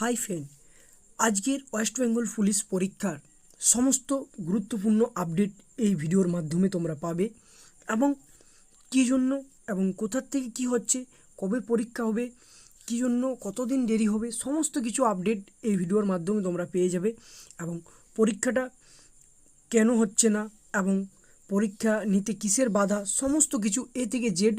High friend আজকের West Bengal police পরীক্ষার সমস্ত গুরুত্বপূর্ণ আপডেট এই ভিডিওর মাধ্যমে তোমরা পাবে এবং কী জন্য এবং কোথার থেকে কি হচ্ছে, কবে পরীক্ষা হবে, কী জন্য কতদিন দেরি হবে, সমস্ত কিছু আপডেট এই ভিডিওর মাধ্যমে তোমরা পেয়ে যাবে এবং পরীক্ষাটা কেন হচ্ছে না এবং পরীক্ষা নিতে কিসের বাধা, সমস্ত কিছু এ থেকে জেড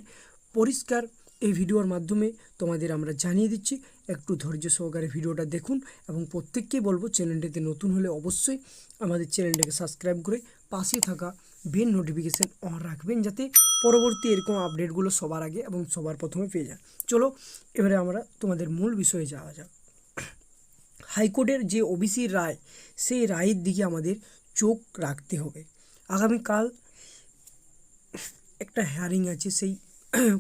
পরিষ্কার এই ভিডিওর মাধ্যমে তোমাদের আমরা জানিয়ে দিচ্ছি, একটু ধৈর্য সহকারে ভিডিওটা দেখুন এবং প্রত্যেককেই বলব চ্যানেলটিতে নতুন হলে অবশ্যই আমাদের চ্যানেলটাকে সাবস্ক্রাইব করে পাশে থাকা বেল নোটিফিকেশান অন রাখবেন যাতে পরবর্তী এরকম আপডেটগুলো সবার আগে এবং সবার প্রথমে পেয়ে যান। চলো, এবারে আমরা তোমাদের মূল বিষয়ে যাওয়া যাক। হাইকোর্টের যে ওবিসি রায়, সেই রায়ের দিকে আমাদের চোখ রাখতে হবে। আগামীকাল একটা হেয়ারিং আছে, সেই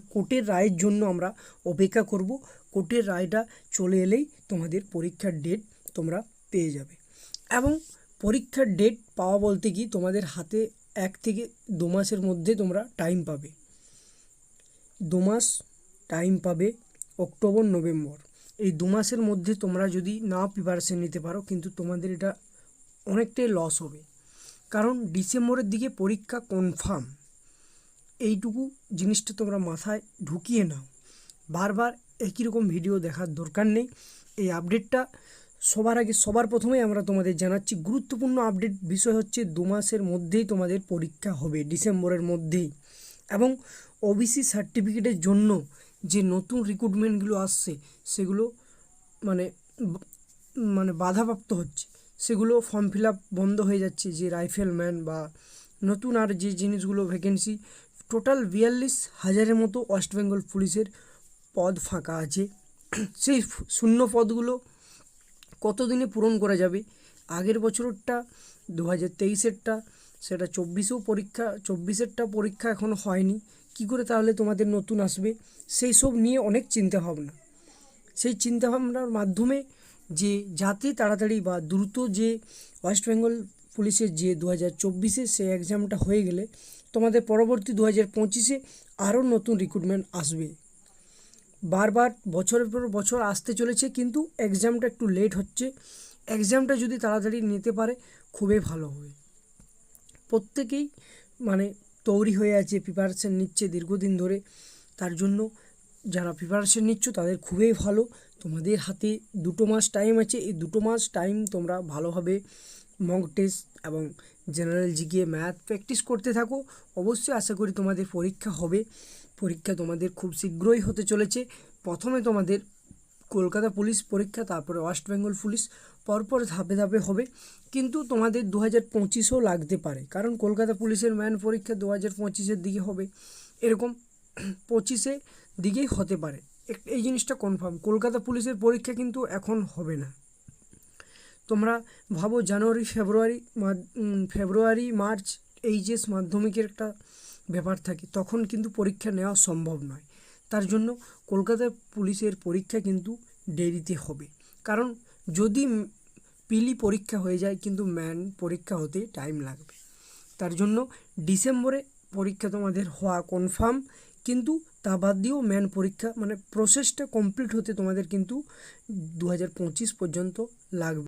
কোর্টের রায়ের জন্য আমরা অপেক্ষা করব। কোর্টের রায়টা চলে এলেই তোমাদের পরীক্ষার ডেট তোমরা পেয়ে যাবে। এবং পরীক্ষার ডেট পাওয়া বলতে কি তোমাদের হাতে এক থেকে দু মাসের মধ্যে তোমরা টাইম পাবে। দু মাস টাইম পাবে অক্টোবর, নভেম্বর। এই দু মাসের মধ্যে তোমরা যদি না প্রিপারেশান নিতে পারো, কিন্তু তোমাদের এটা অনেকটাই লস হবে। কারণ ডিসেম্বরের দিকে পরীক্ষা কনফার্ম এইটুকু জিনিসটা তোমরা মাথায় ঢুকিয়ে নাও। বারবার একই রকম ভিডিও দেখার দরকার নেই। এই আপডেটটা সবার আগে, সবার প্রথমেই আমরা তোমাদের জানাচ্ছি, গুরুত্বপূর্ণ আপডেট বিষয় হচ্ছে দু মাসের মধ্যেই তোমাদের পরীক্ষা হবে, ডিসেম্বরের মধ্যেই। এবং ওবিসি সার্টিফিকেটের জন্য যে নতুন রিক্রুটমেন্টগুলো আসছে, সেগুলো মানে মানে বাধাপ্রাপ্ত হচ্ছে। সেগুলো ফর্ম ফিল বন্ধ হয়ে যাচ্ছে, যে রাইফেলম্যান বা নতুন আর যে জিনিসগুলো ভ্যাকেন্সি টোটাল বিয়াল্লিশ হাজারের মতো ওয়েস্ট বেঙ্গল পুলিশের পদ ফাঁকা আছে। সেই শূন্য পদগুলো কতদিনে পূরণ করা যাবে? আগের বছরটা দু হাজার তেইশেরটা, সেটা চব্বিশেও পরীক্ষা, চব্বিশেরটা পরীক্ষা এখনও হয়নি। কী করে তাহলে তোমাদের নতুন আসবে? সেই সব নিয়ে অনেক চিন্তাভাবনা সেই চিন্তাভাবনার মাধ্যমে যে যাতে তাড়াতাড়ি বা দ্রুত যে ওয়েস্ট বেঙ্গল পুলিশের যে দু হাজার চব্বিশে সেই এক্সামটা হয়ে গেলে তোমাদের পরবর্তী দু হাজার পঁচিশে আরও নতুন রিক্রুটমেন্ট আসবে। বারবার বছরের পর বছর আসতে চলেছে কিন্তু এক্সামটা একটু লেট হচ্ছে। এক্সামটা যদি তাড়াতাড়ি নিতে পারে খুবই ভালো হবে। প্রত্যেকেই মানে তৈরি হয়ে আছে প্রিপারেশান নিচ্ছে দীর্ঘদিন ধরে। তার জন্য যারা প্রিপারেশান নিচ্ছ তাদের খুবই ভালো। তোমাদের হাতে দুটো মাস টাইম আছে। এই দুটো মাস টাইম তোমরা ভালোভাবে মক টেস্ট এবং জেনারেল জিকে ম্যাথ প্র্যাকটিস করতে থাকো। অবশ্যই আশা করি তোমাদের পরীক্ষা হবে। পরীক্ষা তোমাদের খুব শীঘ্রই হতে চলেছে। প্রথমে তোমাদের কলকাতা পুলিশ পরীক্ষা, তারপরে ওয়েস্ট বেঙ্গল পুলিশ, পরপর ধাপে ধাপে হবে। কিন্তু তোমাদের দু হাজার পঁচিশও লাগতে পারে, কারণ কলকাতা পুলিশের ম্যান পরীক্ষা দু হাজার পঁচিশের দিকে হবে। এরকম পঁচিশে দিকেই হতে পারে। এই জিনিসটা কনফার্ম কলকাতা পুলিশের পরীক্ষা কিন্তু এখন হবে না। তোমরা ভাবো জানুয়ারি, ফেব্রুয়ারি ফেব্রুয়ারি, মার্চ, এইচএস মাধ্যমিকের একটা ব্যাপার থাকে। তখন কিন্তু পরীক্ষা নেওয়া সম্ভব নয়। তার জন্য কলকাতা পুলিশের পরীক্ষা কিন্তু দেরিতে হবে। কারণ যদি পিলি পরীক্ষা হয়ে যায়, কিন্তু ম্যান পরীক্ষা হতে টাইম লাগবে। তার জন্য ডিসেম্বরে পরীক্ষা তোমাদের হওয়া কনফার্ম কিন্তু তা বাদ দিয়েও ম্যান পরীক্ষা মানে প্রসেসটা কমপ্লিট হতে তোমাদের কিন্তু দু হাজার পঁচিশ পর্যন্ত লাগবে।